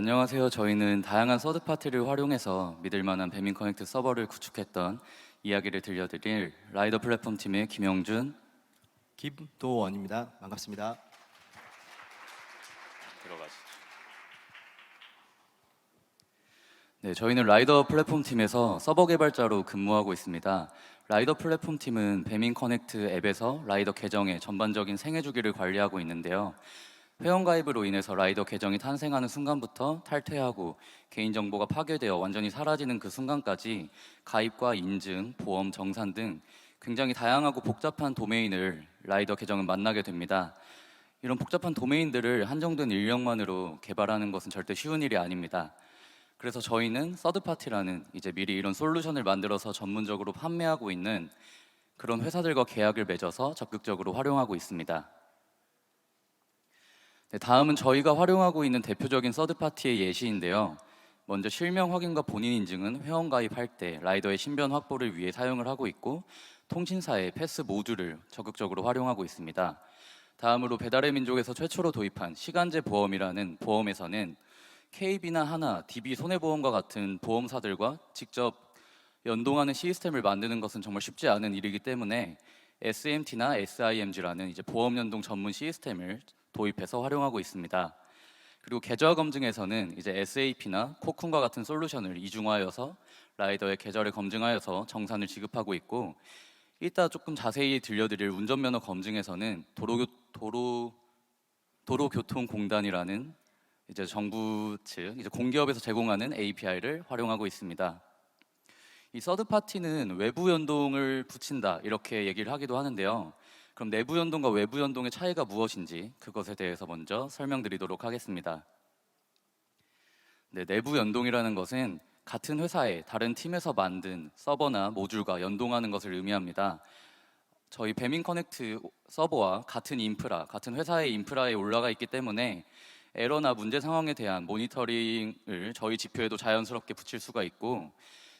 안녕하세요. 저희는 다양한 서드 파티를 활용해서 믿을 만한 배민 커넥트 서버를 구축했던 이야기를 들려드릴 라이더 플랫폼 팀의 김영준 김도원입니다. 반갑습니다. 들어가시죠. 네, 저희는 라이더 플랫폼 팀에서 서버 개발자로 근무하고 있습니다. 라이더 플랫폼 팀은 배민 커넥트 앱에서 라이더 계정의 전반적인 생애 주기를 관리하고 있는데요. 회원 가입으로 인해서 라이더 계정이 탄생하는 순간부터 탈퇴하고 개인 정보가 파괴되어 완전히 사라지는 그 순간까지 가입과 인증, 보험, 정산 등 굉장히 다양하고 복잡한 도메인을 라이더 계정은 만나게 됩니다. 이런 복잡한 도메인들을 한정된 인력만으로 개발하는 것은 절대 쉬운 일이 아닙니다. 그래서 저희는 서드파티라는 이제 미리 이런 솔루션을 만들어서 전문적으로 판매하고 있는 그런 회사들과 계약을 맺어서 적극적으로 활용하고 있습니다. 네, 다음은 저희가 활용하고 있는 대표적인 서드파티의 예시인데요. 먼저 실명 확인과 본인 인증은 회원 가입할 때 라이더의 신변 확보를 위해 사용을 하고 있고 통신사의 패스 모듈을 적극적으로 활용하고 있습니다. 다음으로 배달의 민족에서 최초로 도입한 시간제 보험이라는 보험에서는 KB나 하나, DB 손해보험과 같은 보험사들과 직접 연동하는 시스템을 만드는 것은 정말 쉽지 않은 일이기 때문에 SMT나 SIMG라는 이제 보험 연동 전문 시스템을 도입해서 활용하고 있습니다. 그리고 계좌 검증에서는 이제 SAP나 코쿤과 같은 솔루션을 이중화하여서 라이더의 계좌를 검증하여서 정산을 지급하고 있고 이따 조금 자세히 들려드릴 운전면허 검증에서는 도로 도로 도로교통공단이라는 이제 정부 측 이제 공기업에서 제공하는 API를 활용하고 있습니다. 이 서드 파티는 외부 연동을 붙인다 이렇게 얘기를 하기도 하는데요. 그럼 내부 연동과 외부 연동의 차이가 무엇인지 그것에 대해서 먼저 설명드리도록 하겠습니다. 네, 내부 연동이라는 것은 같은 회사의 다른 팀에서 만든 서버나 모듈과 연동하는 것을 의미합니다. 저희 배민 커넥트 서버와 같은 인프라, 같은 회사의 인프라에 올라가 있기 때문에 에러나 문제 상황에 대한 모니터링을 저희 지표에도 자연스럽게 붙일 수가 있고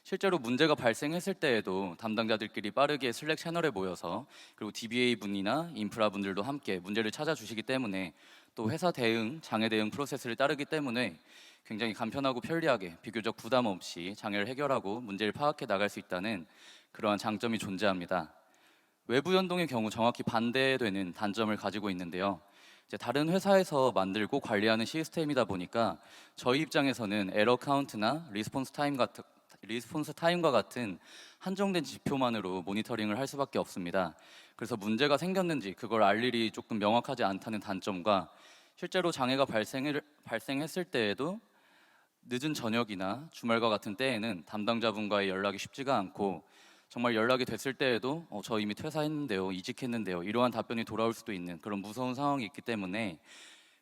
실제로 문제가 발생했을 때에도 담당자들끼리 빠르게 슬랙 채널에 모여서 그리고 DBA 분이나 인프라 분들도 함께 문제를 찾아주시기 때문에 또 회사 대응, 장애 대응 프로세스를 따르기 때문에 굉장히 간편하고 편리하게 비교적 부담 없이 장애를 해결하고 문제를 파악해 나갈 수 있다는 그러한 장점이 존재합니다. 외부 연동의 경우 정확히 반대되는 단점을 가지고 있는데요. 다른 회사에서 만들고 관리하는 시스템이다 보니까 저희 입장에서는 에러 카운트나 리스폰스 타임 같은 리스폰스 타임과 같은 한정된 지표만으로 모니터링을 할 수밖에 없습니다. 그래서 문제가 생겼는지 그걸 알 일이 조금 명확하지 않다는 단점과 실제로 장애가 발생을, 발생했을 때에도 늦은 저녁이나 주말과 같은 때에는 담당자분과의 연락이 쉽지가 않고 정말 연락이 됐을 때에도 어, 저 이미 퇴사했는데요, 이직했는데요, 이러한 답변이 돌아올 수도 있는 그런 무서운 상황이 있기 때문에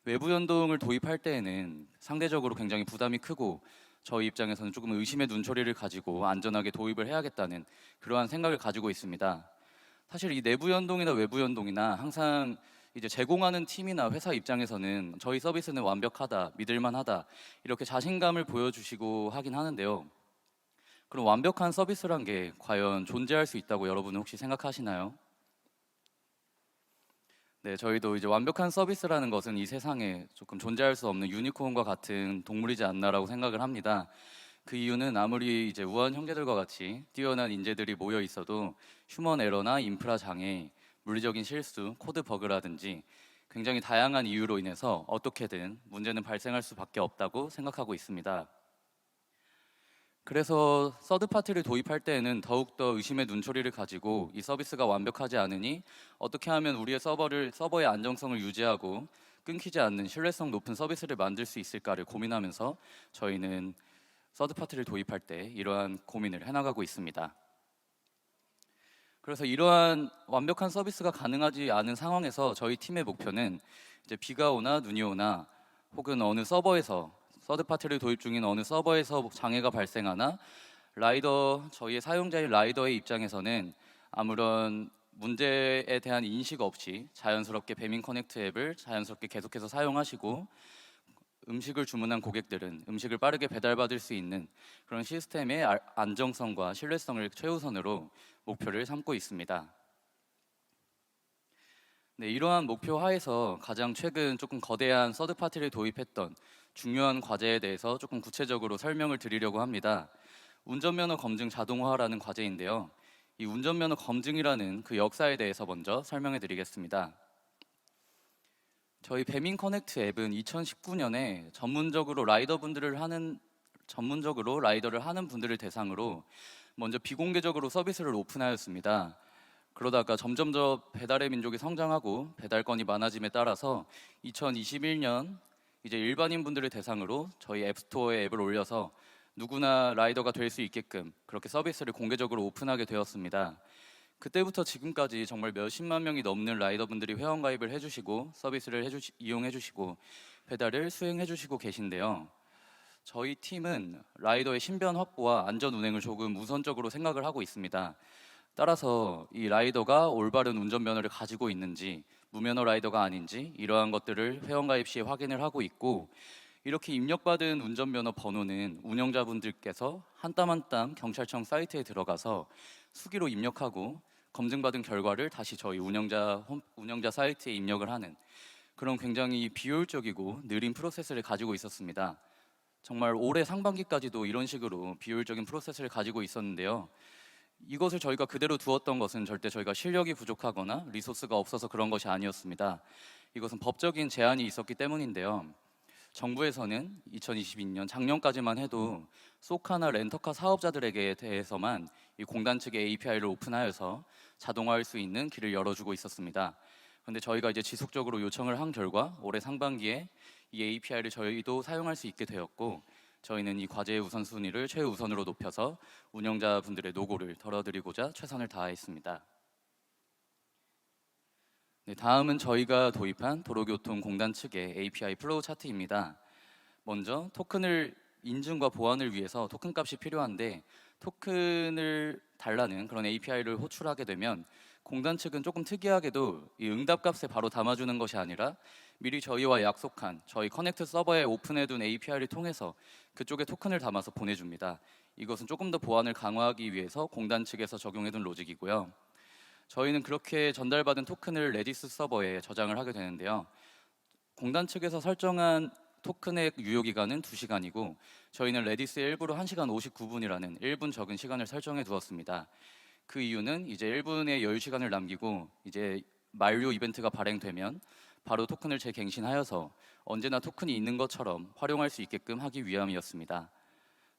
외부 연동을 도입할 때에는 상대적으로 굉장히 부담이 크고 저희 입장에서는 조금 의심의 눈초리를 가지고 안전하게 도입을 해야겠다는 그러한 생각을 가지고 있습니다. 사실 이 내부 연동이나 외부 연동이나 항상 이제 제공하는 팀이나 회사 입장에서는 저희 서비스는 완벽하다, 믿을만하다 이렇게 자신감을 보여주시고 하긴 하는데요. 그럼 완벽한 서비스란 게 과연 존재할 수 있다고 여러분은 혹시 생각하시나요? 네, 저희도 이제 완벽한 서비스라는 것은 이 세상에 조금 존재할 수 없는 유니콘과 같은 동물이지 않나라고 생각을 합니다. 그 이유는 아무리 이제 우한 형제들과 같이 뛰어난 인재들이 모여 있어도 휴먼 에러나 인프라 장애, 물리적인 실수, 코드 버그라든지 굉장히 다양한 이유로 인해서 어떻게든 문제는 발생할 수밖에 없다고 생각하고 있습니다. 그래서 서드 파티를 도입할 때에는 더욱더 의심의 눈초리를 가지고 이 서비스가 완벽하지 않으니 어떻게 하면 우리의 서버를 서버의 안정성을 유지하고 끊기지 않는 신뢰성 높은 서비스를 만들 수 있을까를 고민하면서 저희는 서드 파티를 도입할 때 이러한 고민을 해나가고 있습니다. 그래서 이러한 완벽한 서비스가 가능하지 않은 상황에서 저희 팀의 목표는 이제 비가 오나 눈이 오나 혹은 어느 서버에서 서드 파티를 도입 중인 어느 서버에서 장애가 발생하나 라이더 저희의 사용자인 라이더의 입장에서는 아무런 문제에 대한 인식 없이 자연스럽게 배민 커넥트 앱을 자연스럽게 계속해서 사용하시고 음식을 주문한 고객들은 음식을 빠르게 배달받을 수 있는 그런 시스템의 알- 안정성과 신뢰성을 최우선으로 목표를 삼고 있습니다. 네, 이러한 목표 하에서 가장 최근 조금 거대한 서드 파티를 도입했던 중요한 과제에 대해서 조금 구체적으로 설명을 드리려고 합니다. 운전면허 검증 자동화라는 과제인데요. 이 운전면허 검증이라는 그 역사에 대해서 먼저 설명해 드리겠습니다. 저희 배민 커넥트 앱은 2019년에 전문적으로 라이더분들을 하는 전문적으로 라이더를 하는 분들을 대상으로 먼저 비공개적으로 서비스를 오픈하였습니다. 그러다가 점점 더 배달의 민족이 성장하고 배달 건이 많아짐에 따라서 2021년 이제 일반인 분들을 대상으로 저희 앱스토어에 앱을 올려서 누구나 라이더가 될 수 있게끔 그렇게 서비스를 공개적으로 오픈하게 되었습니다. 그때부터 지금까지 정말 몇십만 명이 넘는 라이더분들이 회원 가입을 해주시고 서비스를 해주 이용해주시고 배달을 수행해주시고 계신데요. 저희 팀은 라이더의 신변 확보와 안전 운행을 조금 우선적으로 생각을 하고 있습니다. 따라서 이 라이더가 올바른 운전면허를 가지고 있는지 무면허 라이더가 아닌지 이러한 것들을 회원가입 시에 확인을 하고 있고 이렇게 입력받은 운전면허 번호는 운영자분들께서 한 땀 한 땀 경찰청 사이트에 들어가서 수기로 입력하고 검증받은 결과를 다시 저희 운영자 홈, 운영자 사이트에 입력을 하는 그런 굉장히 비효율적이고 느린 프로세스를 가지고 있었습니다. 정말 올해 상반기까지도 이런 식으로 비효율적인 프로세스를 가지고 있었는데요. 이것을 저희가 그대로 두었던 것은 절대 저희가 실력이 부족하거나 리소스가 없어서 그런 것이 아니었습니다. 이것은 법적인 제한이 있었기 때문인데요. 정부에서는 2022년 작년까지만 해도 소카나 렌터카 사업자들에게 대해서만 이 공단 측의 API를 오픈하여서 자동화할 수 있는 길을 열어주고 있었습니다. 그런데 저희가 이제 지속적으로 요청을 한 결과 올해 상반기에 이 API를 저희도 사용할 수 있게 되었고 저희는 이 과제의 우선순위를 최우선으로 높여서 운영자분들의 노고를 덜어드리고자 최선을 다했습니다. 네, 다음은 저희가 도입한 도로교통공단 측의 API 플로우 차트입니다. 먼저 토큰을 인증과 보안을 위해서 토큰 값이 필요한데 토큰을 달라는 그런 API를 호출하게 되면 공단 측은 조금 특이하게도 이 응답 값에 바로 담아주는 것이 아니라 미리 저희와 약속한 저희 커넥트 서버에 오픈해둔 API를 통해서 그쪽에 토큰을 담아서 보내줍니다. 이것은 조금 더 보안을 강화하기 위해서 공단 측에서 적용해둔 로직이고요. 저희는 그렇게 전달받은 토큰을 레디스 서버에 저장을 하게 되는데요. 공단 측에서 설정한 토큰의 유효 기간은 2시간이고 저희는 레디스에 일부러 1시간 59분이라는 1분 적은 시간을 설정해 두었습니다. 그 이유는 이제 1분의 여유 시간을 남기고 이제 만료 이벤트가 발행되면 바로 토큰을 재갱신하여서 언제나 토큰이 있는 것처럼 활용할 수 있게끔 하기 위함이었습니다.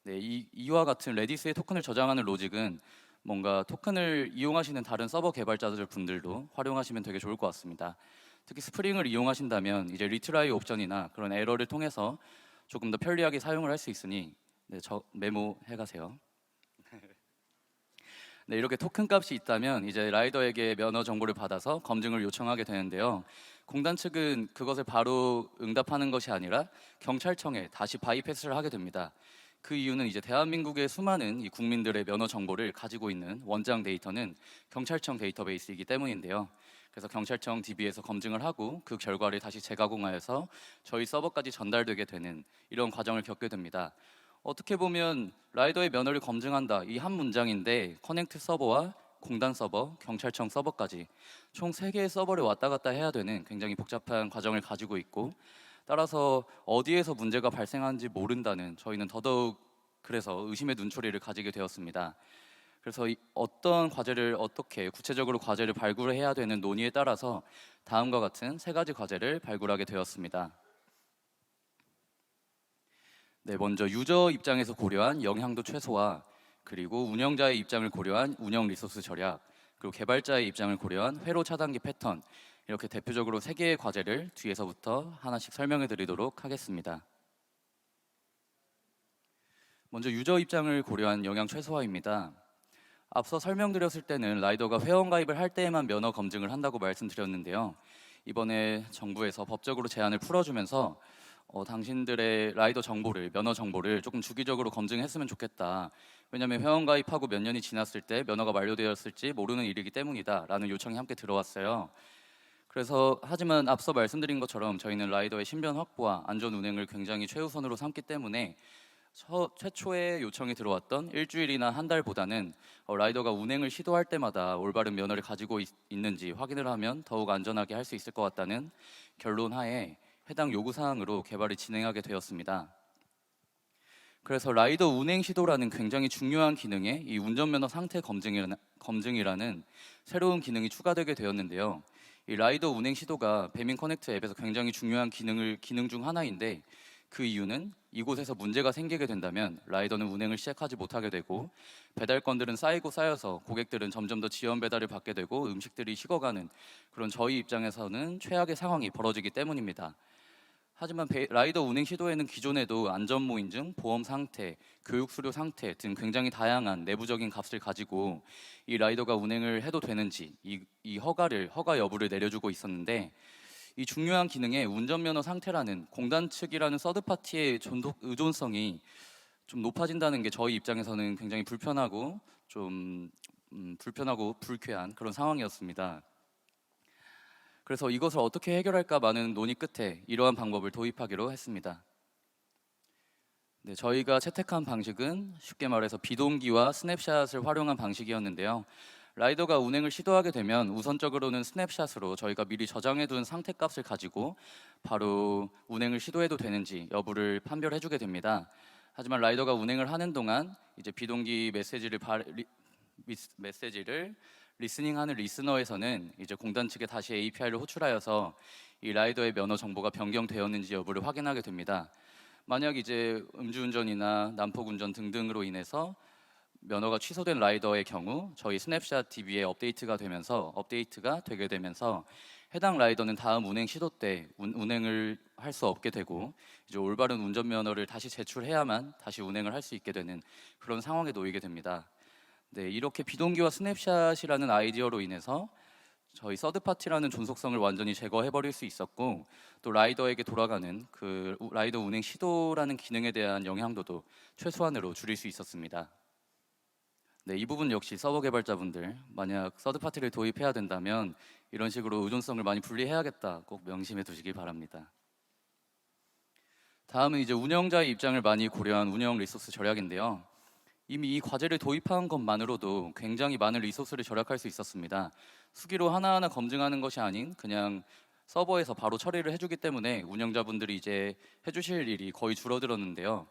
네, 이, 이와 같은 레디스에 토큰을 저장하는 로직은 뭔가 토큰을 이용하시는 다른 서버 개발자들 분들도 활용하시면 되게 좋을 것 같습니다. 특히 스프링을 이용하신다면 이제 리트라이 옵션이나 그런 에러를 통해서 조금 더 편리하게 사용을 할 수 있으니 네, 저 메모해 가세요. 네, 이렇게 토큰 값이 있다면 이제 라이더에게 면허 정보를 받아서 검증을 요청하게 되는데요. 공단 측은 그것을 바로 응답하는 것이 아니라 경찰청에 다시 바이패스를 하게 됩니다. 그 이유는 이제 대한민국의 수많은 이 국민들의 면허 정보를 가지고 있는 원장 데이터는 경찰청 데이터베이스이기 때문인데요. 그래서 경찰청 DB에서 검증을 하고 그 결과를 다시 재가공하여서 저희 서버까지 전달되게 되는 이런 과정을 겪게 됩니다. 어떻게 보면 라이더의 면허를 검증한다 이 한 문장인데 커넥트 서버와 공단 서버, 경찰청 서버까지 총 3개의 서버를 왔다 갔다 해야 되는 굉장히 복잡한 과정을 가지고 있고 따라서 어디에서 문제가 발생하는지 모른다는 저희는 더더욱 그래서 의심의 눈초리를 가지게 되었습니다. 그래서 이 어떤 과제를 어떻게 구체적으로 과제를 발굴을 해야 되는 논의에 따라서 다음과 같은 세 가지 과제를 발굴하게 되었습니다. 네, 먼저 유저 입장에서 고려한 영향도 최소화, 그리고 운영자의 입장을 고려한 운영 리소스 절약, 그리고 개발자의 입장을 고려한 회로 차단기 패턴 이렇게 대표적으로 세 개의 과제를 뒤에서부터 하나씩 설명해 드리도록 하겠습니다. 먼저 유저 입장을 고려한 영향 최소화입니다. 앞서 설명드렸을 때는 라이더가 회원 가입을 할 때에만 면허 검증을 한다고 말씀드렸는데요. 이번에 정부에서 법적으로 제한을 풀어주면서 어, 당신들의 라이더 정보를 면허 정보를 조금 주기적으로 검증했으면 좋겠다. 왜냐하면 회원 가입하고 몇 년이 지났을 때 면허가 만료되었을지 모르는 일이기 때문이다라는 요청이 함께 들어왔어요. 그래서 하지만 앞서 말씀드린 것처럼 저희는 라이더의 신변 확보와 안전 운행을 굉장히 최우선으로 삼기 때문에 처- 최초에 요청이 들어왔던 일주일이나 한 달보다는 어, 라이더가 운행을 시도할 때마다 올바른 면허를 가지고 있, 는지 확인을 하면 더욱 안전하게 할 수 있을 것 같다는 결론 하에 해당 요구 사항으로 개발을 진행하게 되었습니다. 그래서 라이더 운행 시도라는 굉장히 중요한 기능에 이 운전면허 상태 검증이라는, 검증이라는 새로운 기능이 추가되게 되었는데요. 이 라이더 운행 시도가 배민 커넥트 앱에서 굉장히 중요한 기능을 기능 중 하나인데 그 이유는 이곳에서 문제가 생기게 된다면 라이더는 운행을 시작하지 못하게 되고 배달 건들은 쌓이고 쌓여서 고객들은 점점 더 지연 배달을 받게 되고 음식들이 식어가는 그런 저희 입장에서는 최악의 상황이 벌어지기 때문입니다. 하지만 배- 라이더 운행 시도에는 기존에도 안전모 인증, 보험 상태, 교육 수료 상태 등 굉장히 다양한 내부적인 값을 가지고 이 라이더가 운행을 해도 되는지 이, 이 허가를 허가 여부를 내려주고 있었는데 이 중요한 기능에 운전면허 상태라는 공단 측이라는 서드 파티의 존속 의존성이 좀 높아진다는 게 저희 입장에서는 굉장히 불편하고 좀 음, 불편하고 불쾌한 그런 상황이었습니다. 그래서 이것을 어떻게 해결할까 많은 논의 끝에 이러한 방법을 도입하기로 했습니다. 네, 저희가 채택한 방식은 쉽게 말해서 비동기와 스냅샷을 활용한 방식이었는데요. 라이더가 운행을 시도하게 되면 우선적으로는 스냅샷으로 저희가 미리 저장해둔 상태 값을 가지고 바로 운행을 시도해도 되는지 여부를 판별해주게 됩니다. 하지만 라이더가 운행을 하는 동안 이제 비동기 메시지를 바, 리, 메시지를 리스닝하는 리스너에서는 이제 공단 측에 다시 API를 호출하여서 이 라이더의 면허 정보가 변경되었는지 여부를 확인하게 됩니다. 만약 이제 음주운전이나 난폭 운전 등등으로 인해서 면허가 취소된 라이더의 경우 저희 스냅샷 DB에 업데이트가 되면서 업데이트가 되게 되면서 해당 라이더는 다음 운행 시도 때 운, 운행을 할 수 없게 되고 이제 올바른 운전 면허를 다시 제출해야만 다시 운행을 할 수 있게 되는 그런 상황에 놓이게 됩니다. 네, 이렇게 비동기와 스냅샷이라는 아이디어로 인해서 저희 서드 파티라는 존속성을 완전히 제거해 버릴 수 있었고 또 라이더에게 돌아가는 그 우- 라이더 운행 시도라는 기능에 대한 영향도도 최소한으로 줄일 수 있었습니다. 네, 이 부분 역시 서버 개발자분들 만약 서드 파티를 도입해야 된다면 이런 식으로 의존성을 많이 분리해야겠다 꼭 명심해 두시기 바랍니다. 다음은 이제 운영자의 입장을 많이 고려한 운영 리소스 절약인데요. 이미 이 과제를 도입한 것만으로도 굉장히 많은 리소스를 절약할 수 있었습니다. 수기로 하나하나 검증하는 것이 아닌 그냥 서버에서 바로 처리를 해주기 때문에 운영자분들이 이제 해주실 일이 거의 줄어들었는데요.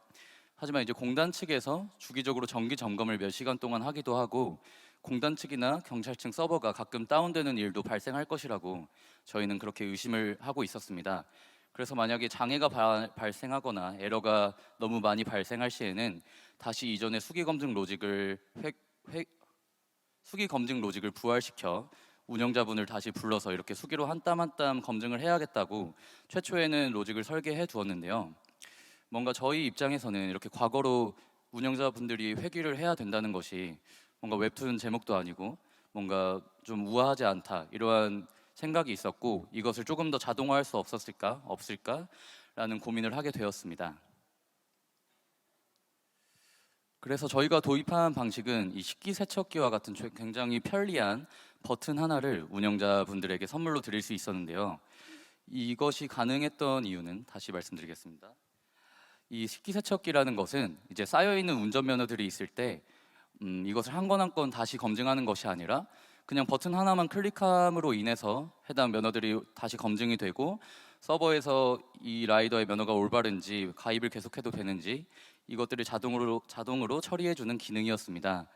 하지만 이제 공단 측에서 주기적으로 정기 점검을 몇 시간 동안 하기도 하고 공단 측이나 경찰 측 서버가 가끔 다운되는 일도 발생할 것이라고 저희는 그렇게 의심을 하고 있었습니다. 그래서 만약에 장애가 바- 발생하거나 에러가 너무 많이 발생할 시에는 다시 이전의 수기 검증 로직을 획, 획, 수기 검증 로직을 부활시켜 운영자분을 다시 불러서 이렇게 수기로 한 땀 한 땀 검증을 해야겠다고 최초에는 로직을 설계해 두었는데요. 뭔가 저희 입장에서는 이렇게 과거로 운영자분들이 회귀를 해야 된다는 것이 뭔가 웹툰 제목도 아니고 뭔가 좀 우아하지 않다 이러한 생각이 있었고 이것을 조금 더 자동화할 수 없었을까 없을까라는 고민을 하게 되었습니다. 그래서 저희가 도입한 방식은 이 식기 세척기와 같은 최- 굉장히 편리한 버튼 하나를 운영자분들에게 선물로 드릴 수 있었는데요. 이것이 가능했던 이유는 다시 말씀드리겠습니다. 이 식기세척기라는 것은 이제 쌓여 있는 운전면허들이 있을 때 음, 이것을 한 건 한 건 다시 검증하는 것이 아니라 그냥 버튼 하나만 클릭함으로 인해서 해당 면허들이 다시 검증이 되고 서버에서 이 라이더의 면허가 올바른지 가입을 계속해도 되는지 이것들을 자동으로 자동으로 처리해 주는 기능이었습니다.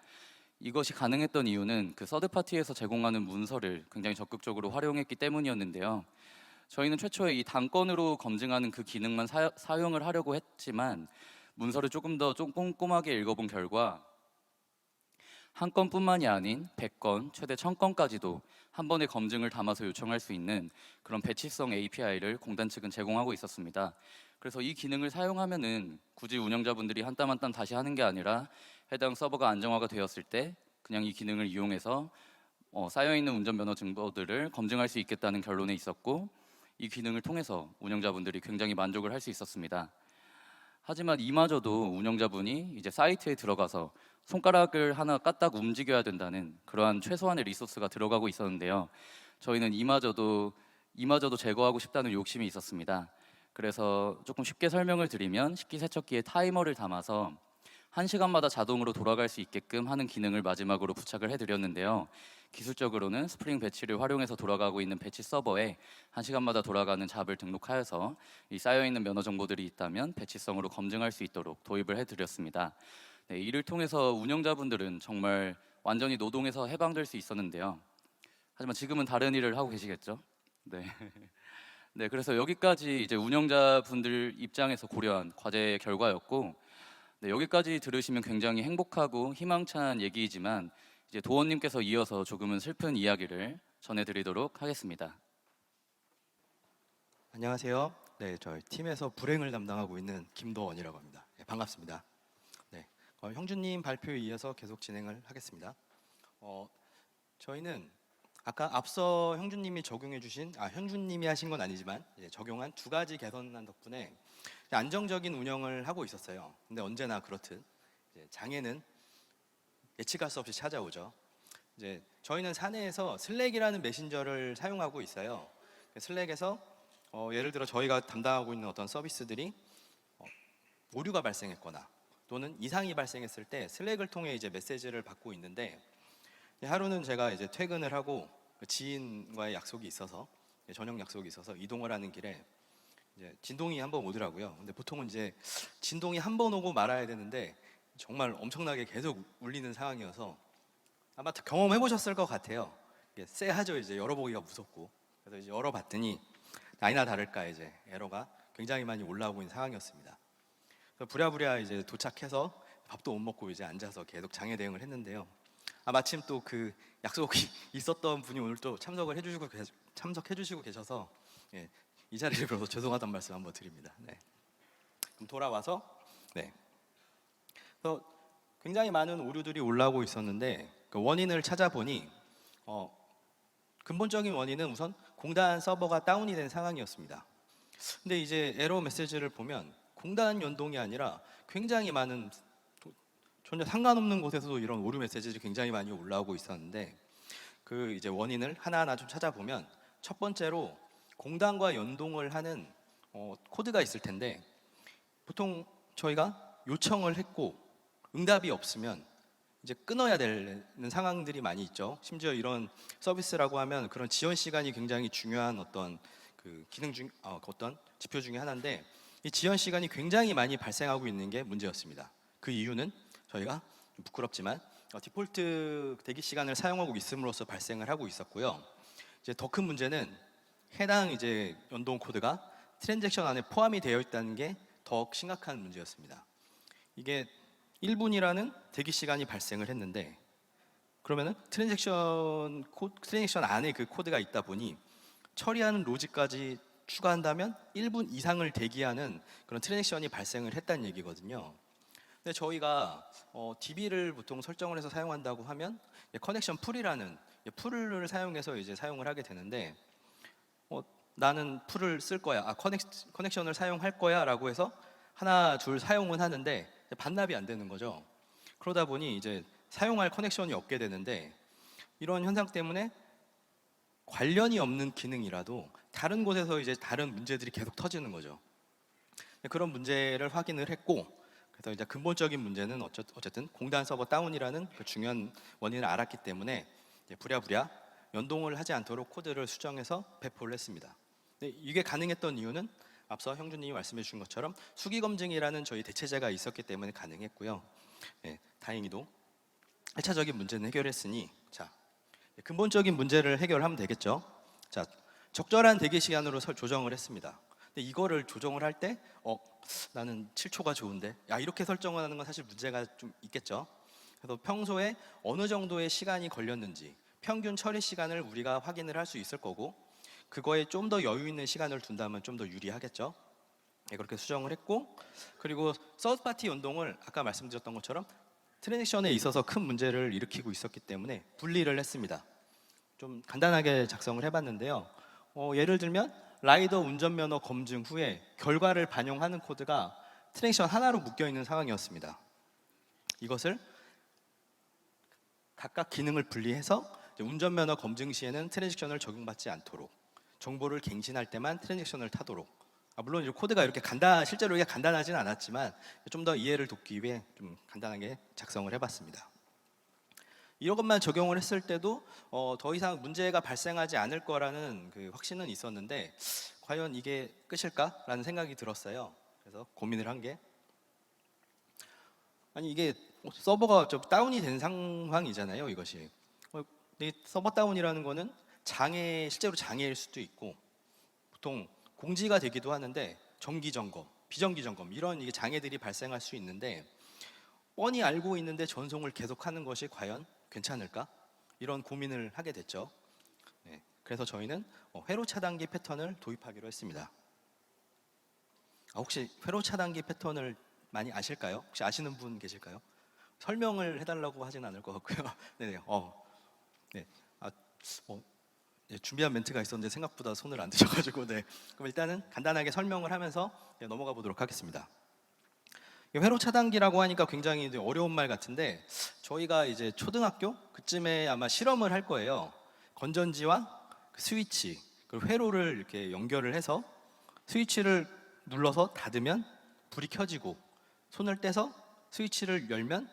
이것이 가능했던 이유는 그 서드 파티에서 제공하는 문서를 굉장히 적극적으로 활용했기 때문이었는데요. 저희는 최초에 이 단건으로 검증하는 그 기능만 사, 사용을 하려고 했지만 문서를 조금 더 좀 꼼꼼하게 읽어본 결과 한 건뿐만이 아닌 100건, 최대 1000건까지도 한 번에 검증을 담아서 요청할 수 있는 그런 배치성 API를 공단 측은 제공하고 있었습니다. 그래서 이 기능을 사용하면은 굳이 운영자분들이 한 땀 한 땀 다시 하는 게 아니라 해당 서버가 안정화가 되었을 때 그냥 이 기능을 이용해서 어, 쌓여 있는 운전면허 증거들을 검증할 수 있겠다는 결론에 있었고 이 기능을 통해서 운영자분들이 굉장히 만족을 할 수 있었습니다. 하지만 이마저도 운영자분이 이제 사이트에 들어가서 손가락을 하나 까딱 움직여야 된다는 그러한 최소한의 리소스가 들어가고 있었는데요. 저희는 이마저도 이마저도 제거하고 싶다는 욕심이 있었습니다. 그래서 조금 쉽게 설명을 드리면 식기세척기에 타이머를 담아서 1시간마다 자동으로 돌아갈 수 있게끔 하는 기능을 마지막으로 부착을 해드렸는데요. 기술적으로는 스프링 배치를 활용해서 돌아가고 있는 배치 서버에 1시간마다 돌아가는 잡을 등록하여서 이 쌓여있는 면허 정보들이 있다면 배치성으로 검증할 수 있도록 도입을 해드렸습니다. 네, 이를 통해서 운영자분들은 정말 완전히 노동에서 해방될 수 있었는데요. 하지만 지금은 다른 일을 하고 계시겠죠? 네. 네, 그래서 여기까지 이제 운영자분들 입장에서 고려한 과제의 결과였고, 네, 여기까지 들으시면 굉장히 행복하고 희망찬 얘기이지만 이제 도원님께서 이어서 조금은 슬픈 이야기를 전해드리도록 하겠습니다. 안녕하세요. 네, 저희 팀에서 불행을 담당하고 있는 김도원이라고 합니다. 네, 반갑습니다. 네, 어, 형주님 발표에 이어서 계속 진행을 하겠습니다. 어, 저희는 아까 앞서 형주님이 적용해 주신, 아 현주님이 하신 건 아니지만 예, 적용한 두 가지 개선안 덕분에 안정적인 운영을 하고 있었어요. 근데 언제나 그렇듯 장애는 예측할 수 없이 찾아오죠. 이제 저희는 사내에서 슬랙이라는 메신저를 사용하고 있어요. 슬랙에서 어, 예를 들어 저희가 담당하고 있는 어떤 서비스들이 어, 오류가 발생했거나 또는 이상이 발생했을 때 슬랙을 통해 이제 메시지를 받고 있는데 하루는 제가 이제 퇴근을 하고 그 지인과의 약속이 있어서 저녁 약속이 있어서 이동을 하는 길에 이제 진동이 한 번 오더라고요. 근데 보통은 이제 진동이 한 번 오고 말아야 되는데 정말 엄청나게 계속 울리는 상황이어서 아마 다 경험해 보셨을 것 같아요. 이게 쎄하죠 이제 열어보기가 무섭고 그래서 이제 열어봤더니 아니나 다를까 이제 에러가 굉장히 많이 올라오고 있는 상황이었습니다. 그래서 부랴부랴 이제 도착해서 밥도 못 먹고 이제 앉아서 계속 장애 대응을 했는데요. 아 마침 또 그 약속이 있었던 분이 오늘 또 참석을 해주시고 계- 참석해주시고 계셔서 예, 이 자리를 빌어서 죄송하다는 말씀 한번 드립니다. 네. 그럼 돌아와서 네. 그래서 굉장히 많은 오류들이 올라오고 있었는데 그 원인을 찾아보니 어, 근본적인 원인은 우선 공단 서버가 다운이 된 상황이었습니다. 근데 이제 에러 메시지를 보면 공단 연동이 아니라 굉장히 많은 도- 전혀 상관없는 곳에서도 이런 오류 메시지들이 굉장히 많이 올라오고 있었는데 그 이제 원인을 하나하나 좀 찾아보면 첫 번째로 공단과 연동을 하는 어, 코드가 있을 텐데 보통 저희가 요청을 했고 응답이 없으면 이제 끊어야 되는 상황들이 많이 있죠. 심지어 이런 서비스라고 하면 그런 지연 시간이 굉장히 중요한 어떤 그 기능 중 어, 그 어떤 지표 중에 하나인데 이 지연 시간이 굉장히 많이 발생하고 있는 게 문제였습니다. 그 이유는 저희가 좀 부끄럽지만 어, 디폴트 대기 시간을 사용하고 있음으로써 발생을 하고 있었고요. 이제 더 큰 문제는 해당 이제 연동 코드가 트랜잭션 안에 포함이 되어 있다는 게 더 심각한 문제였습니다. 이게 1분이라는 대기 시간이 발생을 했는데 그러면은 트랜잭션 코 트랜잭션 안에 그 코드가 있다 보니 처리하는 로직까지 추가한다면 1분 이상을 대기하는 그런 트랜잭션이 발생을 했다는 얘기거든요. 근데 저희가 어, DB를 보통 설정을 해서 사용한다고 하면 커넥션 풀이라는 풀을 사용해서 이제 사용을 하게 되는데 어, 나는 풀을 쓸 거야, 아 커넥, 커넥션을 사용할 거야라고 해서 하나 둘 사용은 하는데 반납이 안 되는 거죠. 그러다 보니 이제 사용할 커넥션이 없게 되는데 이런 현상 때문에 관련이 없는 기능이라도 다른 곳에서 이제 다른 문제들이 계속 터지는 거죠. 그런 문제를 확인을 했고 그래서 이제 근본적인 문제는 어쨌든 공단 서버 다운이라는 그 중요한 원인을 알았기 때문에 이제 부랴부랴 연동을 하지 않도록 코드를 수정해서 배포를 했습니다. 근데 이게 가능했던 이유는 앞서 형준님이 말씀해 주신 것처럼 수기 검증이라는 저희 대체제가 있었기 때문에 가능했고요. 네, 다행히도 1차적인 문제는 해결했으니 자 근본적인 문제를 해결하면 되겠죠. 자 적절한 대기 시간으로 설- 조정을 했습니다. 근데 이거를 조정을 할 때 어, 나는 7초가 좋은데 야 이렇게 설정을 하는 건 사실 문제가 좀 있겠죠. 그래서 평소에 어느 정도의 시간이 걸렸는지 평균 처리 시간을 우리가 확인을 할 수 있을 거고 그거에 좀 더 여유 있는 시간을 둔다면 좀 더 유리하겠죠. 네, 그렇게 수정을 했고 그리고 서드 파티 연동을 아까 말씀드렸던 것처럼 트랜잭션에 있어서 큰 문제를 일으키고 있었기 때문에 분리를 했습니다. 좀 간단하게 작성을 해봤는데요. 어, 예를 들면 라이더 운전면허 검증 후에 결과를 반영하는 코드가 트랜잭션 하나로 묶여 있는 상황이었습니다. 이것을 각각 기능을 분리해서 운전면허 검증 시에는 트랜잭션을 적용받지 않도록 정보를 갱신할 때만 트랜잭션을 타도록 아, 물론 이 코드가 이렇게 간단 실제로 이게 간단하진 않았지만 좀 더 이해를 돕기 위해 좀 간단하게 작성을 해봤습니다. 이것만 적용을 했을 때도 어, 더 이상 문제가 발생하지 않을 거라는 그 확신은 있었는데 과연 이게 끝일까라는 생각이 들었어요. 그래서 고민을 한 게 아니 이게 서버가 좀 다운이 된 상황이잖아요. 이것이 어, 서버 다운이라는 거는 장애 실제로 장애일 수도 있고 보통 공지가 되기도 하는데 정기 점검, 비정기 점검 이런 이게 장애들이 발생할 수 있는데 뻔히 알고 있는데 전송을 계속하는 것이 과연 괜찮을까? 이런 고민을 하게 됐죠. 네, 그래서 저희는 어, 회로 차단기 패턴을 도입하기로 했습니다. 아, 혹시 회로 차단기 패턴을 많이 아실까요? 혹시 아시는 분 계실까요? 설명을 해달라고 하진 않을 것 같고요. 네네. 어, 네. 아, 어, 네, 준비한 멘트가 있었는데 생각보다 손을 안 드셔가지고 네. 그럼 일단은 간단하게 설명을 하면서 네, 넘어가 보도록 하겠습니다. 이 회로 차단기라고 하니까 굉장히 어려운 말 같은데 저희가 이제 초등학교 그쯤에 아마 실험을 할 거예요. 건전지와 그 스위치 그리고 회로를 이렇게 연결을 해서 스위치를 눌러서 닫으면 불이 켜지고 손을 떼서 스위치를 열면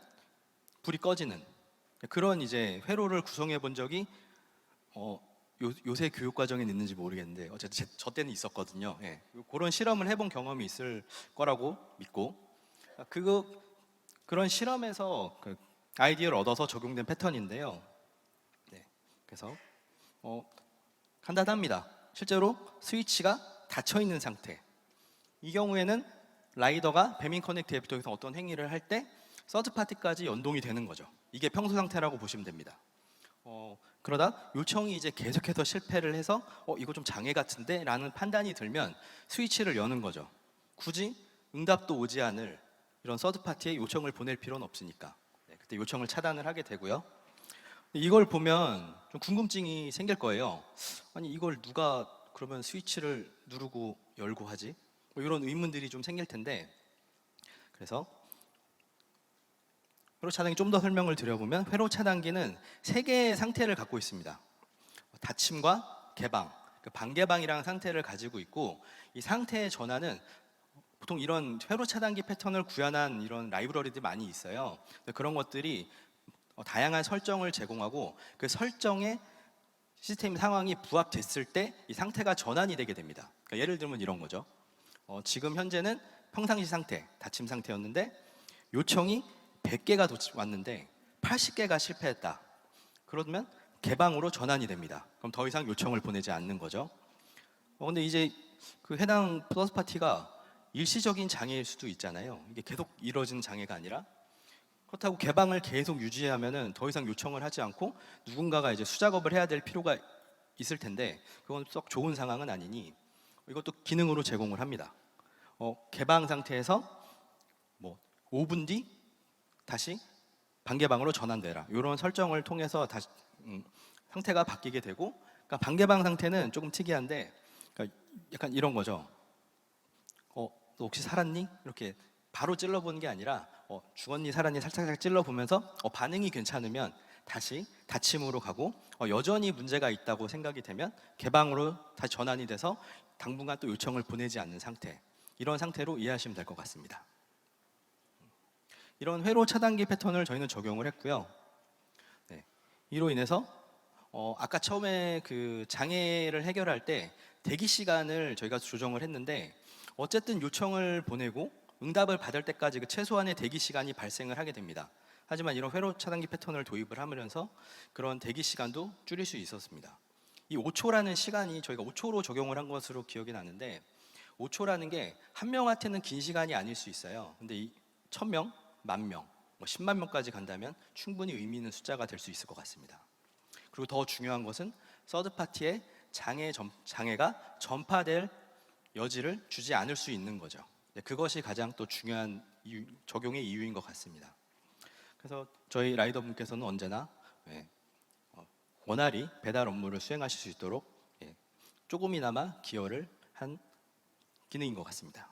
불이 꺼지는 그런 이제 회로를 구성해 본 적이 어, 요, 요새 교육 과정에 있는지 모르겠는데 어쨌든 제, 저 때는 있었거든요. 예. 그런 실험을 해본 경험이 있을 거라고 믿고 그거 그런 실험에서 그 아이디어를 얻어서 적용된 패턴인데요. 네. 그래서 어, 간단합니다. 실제로 스위치가 닫혀 있는 상태. 이 경우에는 라이더가 배민 커넥트 앱을 통해서 어떤 행위를 할 때 서드 파티까지 연동이 되는 거죠. 이게 평소 상태라고 보시면 됩니다. 어, 그러다 요청이 이제 계속해서 실패를 해서 어 이거 좀 장애 같은데 라는 판단이 들면 스위치를 여는 거죠. 굳이 응답도 오지 않을 이런 서드 파티에 요청을 보낼 필요는 없으니까 네, 그때 요청을 차단을 하게 되고요. 이걸 보면 좀 궁금증이 생길 거예요. 아니 이걸 누가 그러면 스위치를 누르고 열고 하지? 뭐 이런 의문들이 좀 생길 텐데 그래서 회로 차단기 좀 더 설명을 드려보면 회로 차단기는 세 개의 상태를 갖고 있습니다. 닫힘과 개방, 그 반개방이라는 상태를 가지고 있고 이 상태의 전환은 보통 이런 회로 차단기 패턴을 구현한 이런 라이브러리들이 많이 있어요. 그런 것들이 어, 다양한 설정을 제공하고 그 설정에 시스템 상황이 부합됐을 때 이 상태가 전환이 되게 됩니다. 그러니까 예를 들면 이런 거죠. 어, 지금 현재는 평상시 상태, 닫힘 상태였는데 요청이 100개가 왔는데 80개가 실패했다. 그러면 개방으로 전환이 됩니다. 그럼 더 이상 요청을 보내지 않는 거죠. 어, 근데 이제 그 해당 플러스 파티가 일시적인 장애일 수도 있잖아요. 이게 계속 이루어지는 장애가 아니라 그렇다고 개방을 계속 유지하면은 더 이상 요청을 하지 않고 누군가가 이제 수작업을 해야 될 필요가 있을 텐데 그건 썩 좋은 상황은 아니니 이것도 기능으로 제공을 합니다. 어, 개방 상태에서 뭐 5분 뒤 다시 반개방으로 전환되라. 이런 설정을 통해서 다시 음, 상태가 바뀌게 되고 그러니까 반개방 상태는 조금 특이한데 그러니까 약간 이런 거죠. 어, 너 혹시 살았니? 이렇게 바로 찔러보는 게 아니라 어, 죽었니 살았니 살짝 찔러보면서 어, 반응이 괜찮으면 다시 닫힘으로 가고 어, 여전히 문제가 있다고 생각이 되면 개방으로 다시 전환이 돼서 당분간 또 요청을 보내지 않는 상태 이런 상태로 이해하시면 될 것 같습니다. 이런 회로 차단기 패턴을 저희는 적용을 했고요. 네, 이로 인해서 어, 아까 처음에 그 장애를 해결할 때 대기 시간을 저희가 조정을 했는데 어쨌든 요청을 보내고 응답을 받을 때까지 그 최소한의 대기 시간이 발생을 하게 됩니다. 하지만 이런 회로 차단기 패턴을 도입을 하면서 그런 대기 시간도 줄일 수 있었습니다. 이 5초라는 시간이 저희가 5초로 적용을 한 것으로 기억이 나는데 5초라는 게 한 명한테는 긴 시간이 아닐 수 있어요. 근데 이 1000명, 만 명, 뭐 10만 명까지 간다면 충분히 의미 있는 숫자가 될 수 있을 것 같습니다. 그리고 더 중요한 것은 서드 파티의 장애 점, 장애가 전파될 여지를 주지 않을 수 있는 거죠. 네, 그것이 가장 또 중요한 이유, 적용의 이유인 것 같습니다. 그래서 저희 라이더 분께서는 언제나 예, 어, 원활히 배달 업무를 수행하실 수 있도록 예, 조금이나마 기여를 한 기능인 것 같습니다.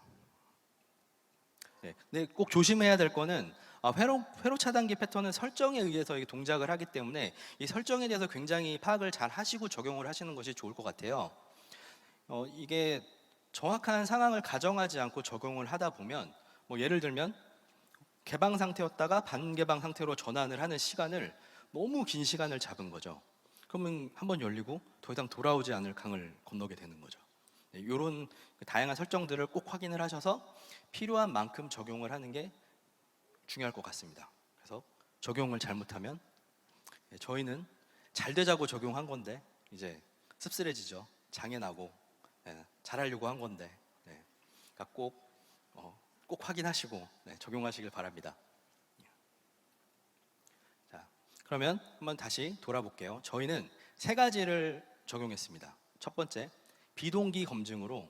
네, 근데 꼭 조심해야 될 거는 아, 회로, 회로 차단기 패턴은 설정에 의해서 동작을 하기 때문에 이 설정에 대해서 굉장히 파악을 잘 하시고 적용을 하시는 것이 좋을 것 같아요. 어, 이게 정확한 상황을 가정하지 않고 적용을 하다 보면 뭐 예를 들면 개방 상태였다가 반개방 상태로 전환을 하는 시간을 너무 긴 시간을 잡은 거죠. 그러면 한 번 열리고 더 이상 돌아오지 않을 강을 건너게 되는 거죠. 이런 다양한 설정들을 꼭 확인을 하셔서 필요한 만큼 적용을 하는 게 중요할 것 같습니다. 그래서 적용을 잘못하면 예, 저희는 잘 되자고 적용한 건데 이제 씁쓸해지죠. 장애 나고 예, 잘하려고 한 건데 네. 그러니까 꼭, 어, 꼭 확인하시고 네, 적용하시길 바랍니다. 자, 그러면 한번 다시 돌아볼게요. 저희는 세 가지를 적용했습니다. 첫 번째, 비동기 검증으로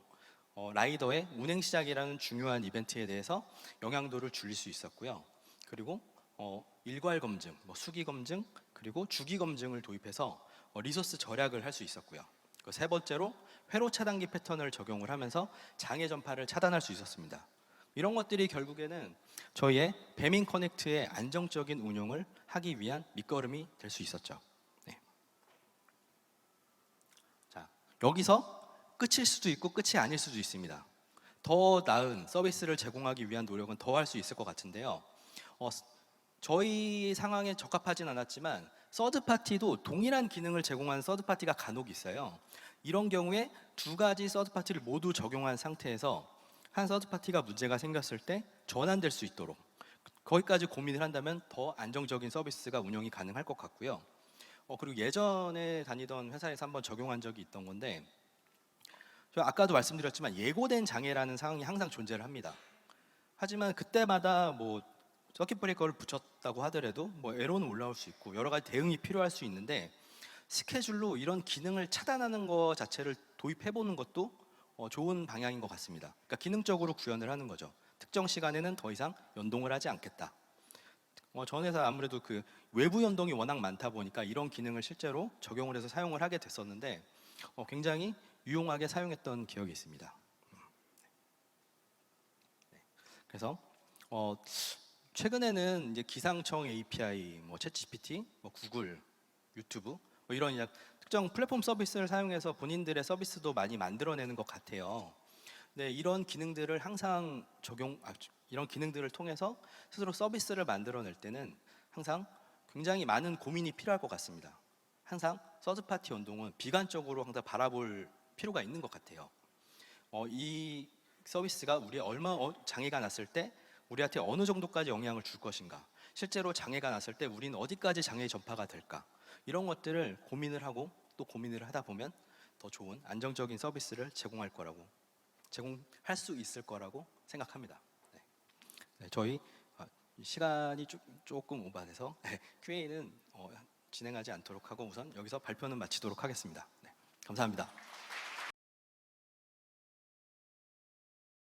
어, 라이더의 운행 시작이라는 중요한 이벤트에 대해서 영향도를 줄일 수 있었고요. 그리고 어, 일괄 검증, 뭐 수기 검증, 그리고 주기 검증을 도입해서 어, 리소스 절약을 할 수 있었고요. 그 세 번째로 회로 차단기 패턴을 적용을 하면서 장애 전파를 차단할 수 있었습니다. 이런 것들이 결국에는 저희의 배민 커넥트의 안정적인 운용을 하기 위한 밑거름이 될 수 있었죠. 네. 자, 여기서 끝일 수도 있고 끝이 아닐 수도 있습니다. 더 나은 서비스를 제공하기 위한 노력은 더 할 수 있을 것 같은데요. 어, 저희 상황에 적합하진 않았지만 서드 파티도 동일한 기능을 제공하는 서드 파티가 간혹 있어요. 이런 경우에 두 가지 서드 파티를 모두 적용한 상태에서 한 서드 파티가 문제가 생겼을 때 전환될 수 있도록 거기까지 고민을 한다면 더 안정적인 서비스가 운영이 가능할 것 같고요. 어, 그리고 예전에 다니던 회사에서 한번 적용한 적이 있던 건데 저 아까도 말씀드렸지만 예고된 장애라는 상황이 항상 존재를 합니다. 하지만 그때마다 뭐 서킷 브레이커를 붙였다고 하더라도 뭐 에러는 올라올 수 있고 여러 가지 대응이 필요할 수 있는데 스케줄로 이런 기능을 차단하는 것 자체를 도입해 보는 것도 어, 좋은 방향인 것 같습니다. 그러니까 기능적으로 구현을 하는 거죠. 특정 시간에는 더 이상 연동을 하지 않겠다. 어, 전 회사 아무래도 그 외부 연동이 워낙 많다 보니까 이런 기능을 실제로 적용을 해서 사용을 하게 됐었는데 어, 굉장히 유용하게 사용했던 기억이 있습니다. 네. 그래서 어, 최근에는 이제 기상청 API, 뭐 챗GPT, 뭐 구글, 유튜브 뭐 이런 특정 플랫폼 서비스를 사용해서 본인들의 서비스도 많이 만들어내는 것 같아요. 네, 이런 기능들을 항상 적용, 아, 이런 기능들을 통해서 스스로 서비스를 만들어낼 때는 항상 굉장히 많은 고민이 필요할 것 같습니다. 항상 서드 파티 연동은 비관적으로 항상 바라볼 필요가 있는 것 같아요. 어, 이 서비스가 우리 얼마 어, 장애가 났을 때 우리한테 어느 정도까지 영향을 줄 것인가? 실제로 장애가 났을 때 우리는 어디까지 장애 전파가 될까? 이런 것들을 고민을 하고 또 고민을 하다 보면 더 좋은 안정적인 서비스를 제공할 거라고 제공할 수 있을 거라고 생각합니다. 네. 네, 저희 아, 시간이 조, 조금 오반해서 네, Q&A는 어, 진행하지 않도록 하고 우선 여기서 발표는 마치도록 하겠습니다. 네, 감사합니다.